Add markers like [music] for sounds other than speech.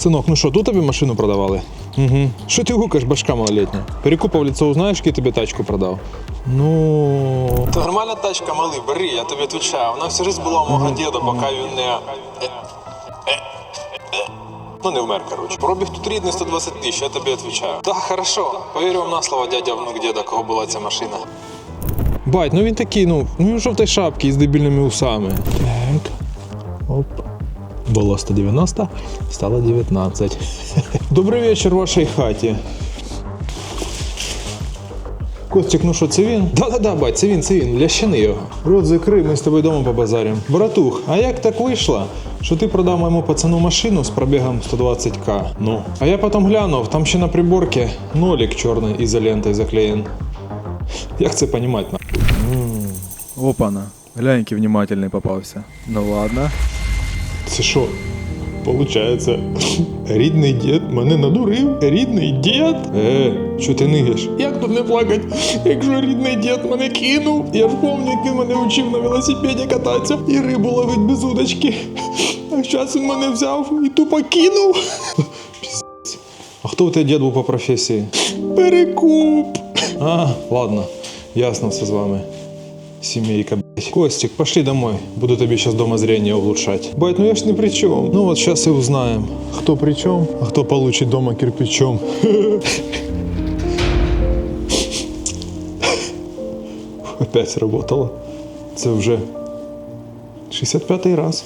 Синок, ну що, тут тобі машину продавали? Угу. Що ти гукаєш, башка малолетня? Перекупав лицо, узнаєш, який тобі тачку продав? Ну. Це нормальна тачка, малий, бери, я тобі відповідаю. Вона всю життя була у мого діда, поки він не. Ну, не вмер, короче. Пробіг тут рідний 120 тисяч, я тобі відповідаю. Так, хорошо. Повірю вам на слово, дядя внук діда, кого була ця машина. Бать, ну він такий, ну, ну він в жовтій шапці із дебільними усами. Так. Оп. Було 190, стало 19. [laughs] Добрий вечір вашій хаті. Костік, ну що, це він? Да-да-да, бать, це він, це він, лящани його. Рот закрий, ми з тобою дома побазаримо. Братух, а як так вийшло, що ти продав моєму пацану машину з пробігом 120к? Ну. А я потім глянув, там ще на приборці нолик чорний ізолентою заклеєн. Як це понімати? на? Опана. Глянь, який внимательний попався. Ну ладно. Це що? Получається, [laughs] рідний дід мене надурив? Рідний дід? Е, що ти нигаєш? Як тут не плакать, якщо рідний дід мене кинув? Я ж пам'ятаю, як він мене вчив на велосипеді кататися і рибу ловить без удочки. А зараз він мене взяв і тупо кинув. [laughs] Піздець. А хто у тебе дід був по професії? Перекуп. А, ладно, ясно все з вами. Семейка, блядь. Костик, пошли домой. Буду тебе сейчас дома зрение улучшать. Бать, ну я ж ни при чем. Ну вот сейчас и узнаем, кто при чем, а кто получит дома кирпичом. [laughs] Опять работало. Це вже 65-й раз.